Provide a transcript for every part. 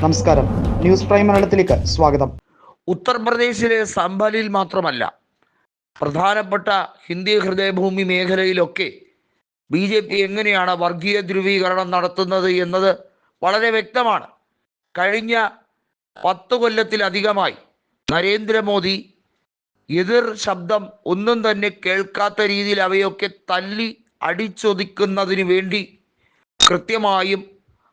നമസ്കാരം. News prime മലയാളത്തിലേക്ക് സ്വാഗതം. ഉത്തർപ്രദേശിലെ സംഭലിൽ മാത്രമല്ല പ്രധാനപ്പെട്ട ഹിന്ദി ഹൃദയഭൂമി മേഖലയിലൊക്കെ ബി ജെ പി എങ്ങനെയാണ് വർഗീയ ധ്രുവീകരണം നടത്തുന്നത് എന്നത് വളരെ വ്യക്തമാണ്. കഴിഞ്ഞ പത്ത് കൊല്ലത്തിലധികമായി നരേന്ദ്രമോദി എതിർ ശബ്ദം ഒന്നും തന്നെ കേൾക്കാത്ത രീതിയിൽ അവയൊക്കെ തല്ലി അടിച്ചൊതുക്കുന്നതിന് വേണ്ടി കൃത്യമായും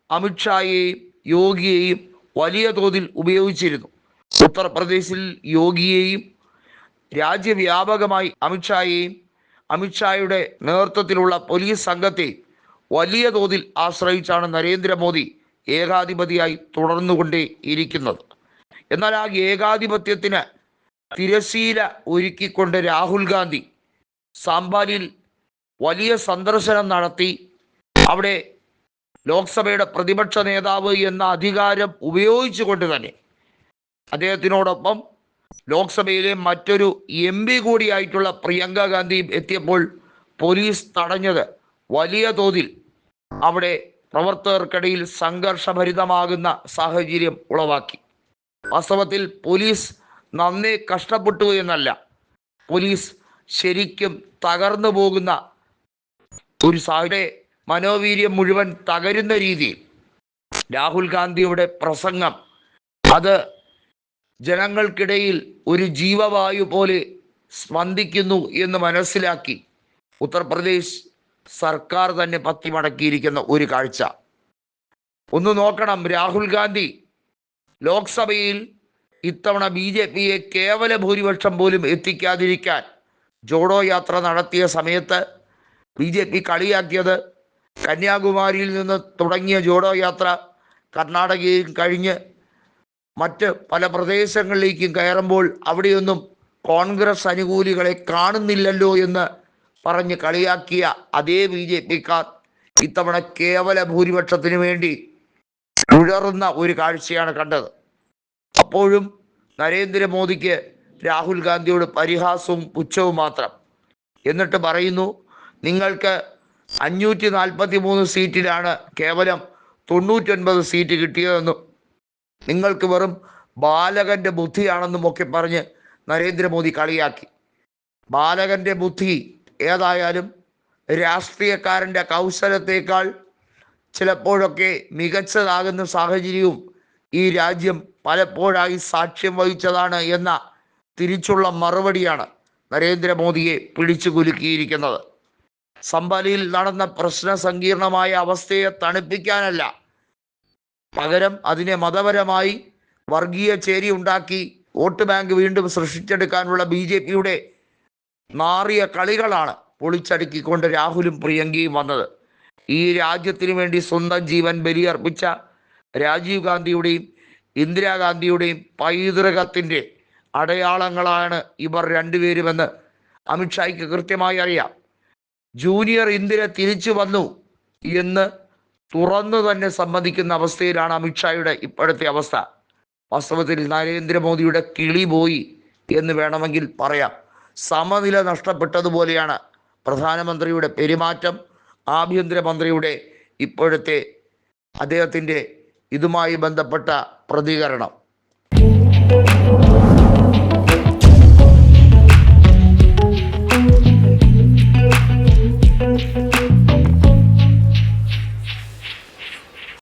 അമിത്ഷായെയും യോഗിയെയും വലിയ തോതിൽ ഉപയോഗിച്ചിരുന്നു. ഉത്തർപ്രദേശിൽ യോഗിയെയും രാജ്യവ്യാപകമായി അമിത്ഷായെയും അമിത്ഷായുടെ നേതൃത്വത്തിലുള്ള പോലീസ് സംഘത്തെ വലിയ തോതിൽ ആശ്രയിച്ചാണ് നരേന്ദ്രമോദി ഏകാധിപതിയായി തുടർന്നുകൊണ്ടേ ഇരിക്കുന്നത്. എന്നാൽ ആ ഏകാധിപത്യത്തിന് തിരശീല ഒരുക്കിക്കൊണ്ട് രാഹുൽ ഗാന്ധി സാമ്പാലിൽ വലിയ സന്ദർശനം നടത്തി. അവിടെ ലോക്സഭയുടെ പ്രതിപക്ഷ നേതാവ് എന്ന അധികാരം ഉപയോഗിച്ചുകൊണ്ട് തന്നെ അദ്ദേഹത്തിനോടൊപ്പം ലോക്സഭയിലെ മറ്റൊരു എം പി കൂടിയായിട്ടുള്ള പ്രിയങ്ക ഗാന്ധിയും എത്തിയപ്പോൾ പോലീസ് തടഞ്ഞത് വലിയ തോതിൽ അവിടെ പ്രവർത്തകർക്കിടയിൽ സംഘർഷഭരിതമാകുന്ന സാഹചര്യം ഉളവാക്കി. വാസ്തവത്തിൽ പോലീസ് നന്നേ കഷ്ടപ്പെട്ടു എന്നല്ല പോലീസ് ശരിക്കും തകർന്നു പോകുന്ന ഒരു സാഹചര്യ മനോവീര്യം മുഴുവൻ തകരുന്ന രീതിയിൽ രാഹുൽ ഗാന്ധിയുടെ പ്രസംഗം. അത് ജനങ്ങൾക്കിടയിൽ ഒരു ജീവവായു പോലെ സ്പന്ദിക്കുന്നു എന്ന് മനസ്സിലാക്കി ഉത്തർപ്രദേശ് സർക്കാർ തന്നെ പത്തി മടക്കിയിരിക്കുന്ന ഒരു കാഴ്ച. ഒന്ന് നോക്കണം രാഹുൽ ഗാന്ധി ലോക്സഭയിൽ ഇത്തവണ ബി ജെ പിയെ കേവല ഭൂരിപക്ഷം പോലും എത്തിക്കാതിരിക്കാൻ ജോഡോ യാത്ര നടത്തിയ സമയത്ത് ബി ജെ പി കളിയാക്കിയത് കന്യാകുമാരിയിൽ നിന്ന് തുടങ്ങിയ ജോഡോ യാത്ര കർണാടകയിൽ കഴിഞ്ഞ് മറ്റ് പല പ്രദേശങ്ങളിലേക്കും കയറുമ്പോൾ അവിടെയൊന്നും കോൺഗ്രസ് അനുകൂലികളെ കാണുന്നില്ലല്ലോ എന്ന് പറഞ്ഞ് കളിയാക്കിയ അതേ ബി ജെ പിക്കാർ ഇത്തവണ കേവല ഭൂരിപക്ഷത്തിന് വേണ്ടി ഉഴറുന്ന ഒരു കാഴ്ചയാണ് കണ്ടത്. അപ്പോഴും നരേന്ദ്രമോദിക്ക് രാഹുൽ ഗാന്ധിയോട് പരിഹാസവും പുച്ഛവും മാത്രം. എന്നിട്ട് പറയുന്നു നിങ്ങൾക്ക് അഞ്ഞൂറ്റി നാൽപ്പത്തി മൂന്ന് സീറ്റിലാണ് കേവലം തൊണ്ണൂറ്റൊൻപത് സീറ്റ് കിട്ടിയതെന്നും നിങ്ങൾക്ക് വെറും ബാലകന്റെ ബുദ്ധിയാണെന്നും ഒക്കെ പറഞ്ഞ് നരേന്ദ്രമോദി കളിയാക്കി. ബാലകന്റെ ബുദ്ധി ഏതായാലും രാഷ്ട്രീയക്കാരന്റെ കൗശലത്തേക്കാൾ ചിലപ്പോഴൊക്കെ മികച്ചതാകുന്ന സാഹചര്യവും ഈ രാജ്യം പലപ്പോഴായി സാക്ഷ്യം വഹിച്ചതാണ് എന്ന തിരിച്ചുള്ള മറുപടിയാണ് നരേന്ദ്രമോദിയെ പിടിച്ചു കുലുക്കിയിരിക്കുന്നത് സംബലിയിൽ നടന്ന പ്രശ്ന സങ്കീർണമായ അവസ്ഥയെ തണുപ്പിക്കാനല്ല. പകരം അതിനെ മതപരമായി വർഗീയ ചേരി ഉണ്ടാക്കി വോട്ട് ബാങ്ക് വീണ്ടും സൃഷ്ടിച്ചെടുക്കാനുള്ള ബി ജെ പിയുടെ മാറിയ കളികളാണ് പൊളിച്ചടുക്കിക്കൊണ്ട് രാഹുലും പ്രിയങ്കയും വന്നത്. ഈ രാജ്യത്തിനു വേണ്ടി സ്വന്തം ജീവൻ ബലിയർപ്പിച്ച രാജീവ് ഗാന്ധിയുടെയും ഇന്ദിരാഗാന്ധിയുടെയും പൈതൃകത്തിന്റെ അടയാളങ്ങളാണ് ഇവർ രണ്ടുപേരുമെന്ന് അമിത്ഷായ്ക്ക് കൃത്യമായി അറിയാം. ജൂനിയർ ഇന്ദിര തിരിച്ചു വന്നു എന്ന് തുറന്നു തന്നെ സമ്മതിക്കുന്ന അവസ്ഥയിലാണ് അമിത്ഷായുടെ ഇപ്പോഴത്തെ അവസ്ഥ. വാസ്തവത്തിൽ നരേന്ദ്രമോദിയുടെ കിളി പോയി എന്ന് വേണമെങ്കിൽ പറയാം. സമനില നഷ്ടപ്പെട്ടതുപോലെയാണ് പ്രധാനമന്ത്രിയുടെ പെരുമാറ്റം ആഭ്യന്തരമന്ത്രിയുടെ ഇപ്പോഴത്തെ അദ്ദേഹത്തിന്റെ ഇതുമായി ബന്ധപ്പെട്ട പ്രതികരണം.